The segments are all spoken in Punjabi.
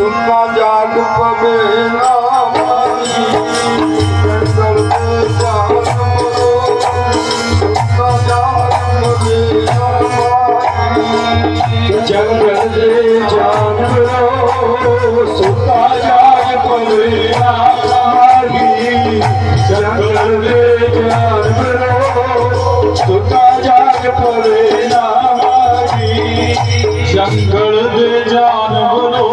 ਸੁੱਤਾ ਜਾਗ ਪਵੇ ਨਾ ਮਾਈ ਜੰਗਲ ਤੇ ਜਾਗ ਮਰੋ ਜਾਗ ਪਵੇ ਨਾ ਮਾਈ ਜੰਗਲ ਦੇ ਜਾਨਵਰੋ ਸੁੱਤਾ ਜਾਗ ਪਵੇ ਨਾ ਮਾਰੀ। ਜੰਗਲ ਦੇ ਜਾਨਵਰੋ ਸੁਤਾ ਜਾਗ ਪਵੇ ਨਾ ਮਾਰੀ ਜੰਗਲ ਦੇ ਜਾਨਵਰੋ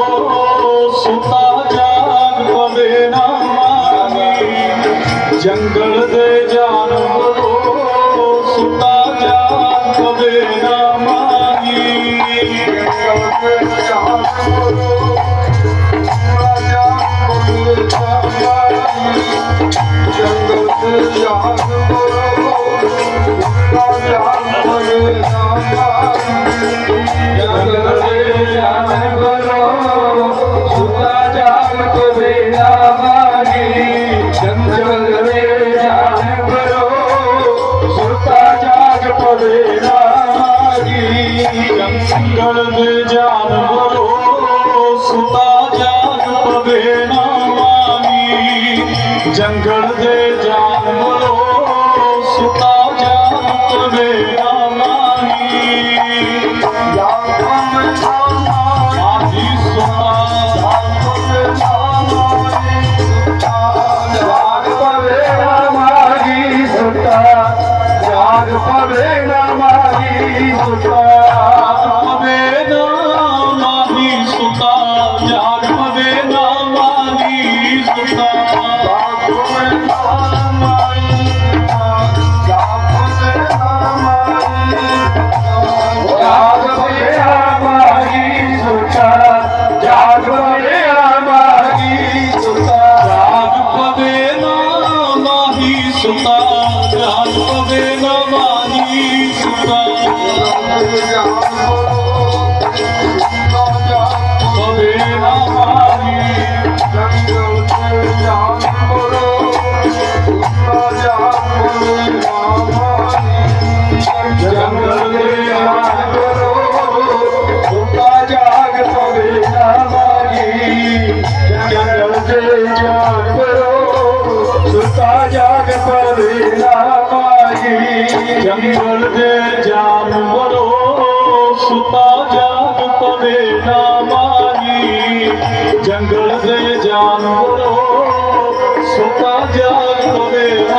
ਜੰਗਲ ਜਾਗ ਪਵੇ ਜੰਗਲ ਦੇ ਜਾਨਵਰੋ ਸੁਤਾ ਜਾਗ ਪਵੇ ਨਾ ਮਾਰੀ ਆਹੀ ਸੁਤਾ ਜਾਗ ਪਵੇ ਨਾ ਮਾਰੀ ਸੁਤਾ ਜਾਗ ਪਵੇ ਨਾ ਮਾਰੀ ਸੁਤਾ। ਪਵੇ ਨਾ ਮਾਰੀ ਸੁਤਾ ਜਾਗ ਪਿਆ ਪਵੇ ਨਾ ਮਾਹੀ ਸੁਤਾ ਜੰਗਲ ਦੇ ਜਾਨਵਰੋ ਸੁਤਾ ਜਾਗ ਪਵੇ ਨਾ ਮਾਰੀ ਜੰਗਲ ਦੇ ਜਾਨਵਰੋ ਸੁਤਾ ਜਾਗ ਪਵੇ